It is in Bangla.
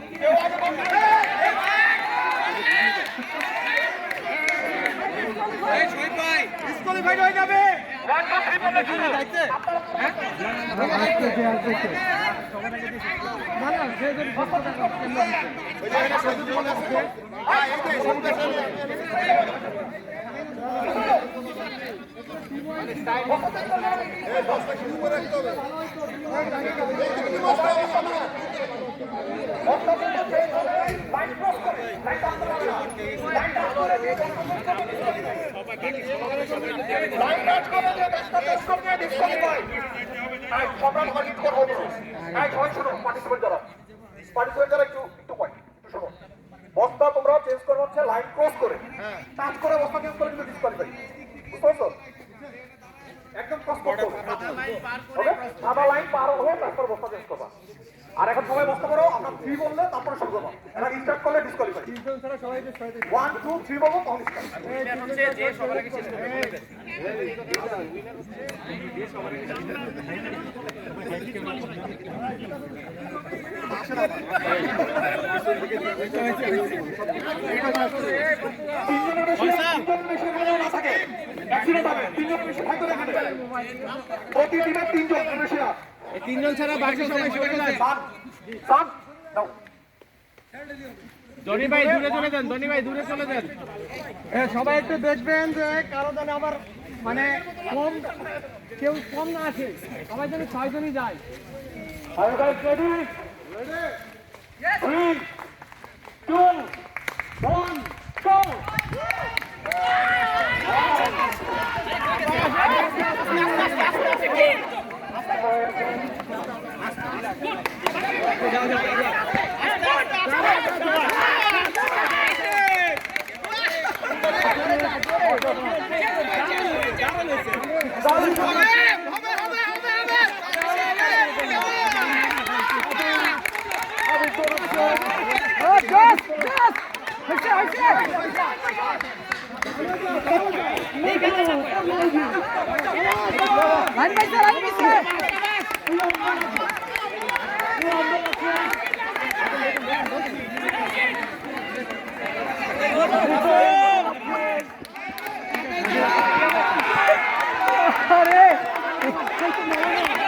হয়ে যে দশটা টেস্ট করে দিয়ে ডিসকোয়ালিফাই এই সম্রাট অডিট করব এই সবাই শুনো পার্টিসিপেন্ট যারা পার্টিসিপেন্ট যারা একটু একটু কয় একটু শোনো বস্তা তোমরা চেঞ্জ করবে হচ্ছে লাইন ক্রস করে টাচ করে বস্তা চেঞ্জ করে কিন্তু ডিসকোয়ালিফাই বুঝতে পারছ একদম ক্রস সাদা লাইন পার হয়ে তারপর বস্তা চেঞ্জ করবা আর এখন সবাই বস্তা করো আমরা থ্রি বললে প্রতি তিনজন তিনজন ছাড়া বাকি সবাই সাত দাও ধনী ভাই দূরে চলে যান ধনী ভাই দূরে চলে যান। সবাই একটু দেখবেন যে কারও যেন আবার মানে কম কেউ কম না আছে সবাই যেন ছয়জনই যায়। Are you guys ready? Three, two, line পাইছে লাইন পাইছে ¡Vamos!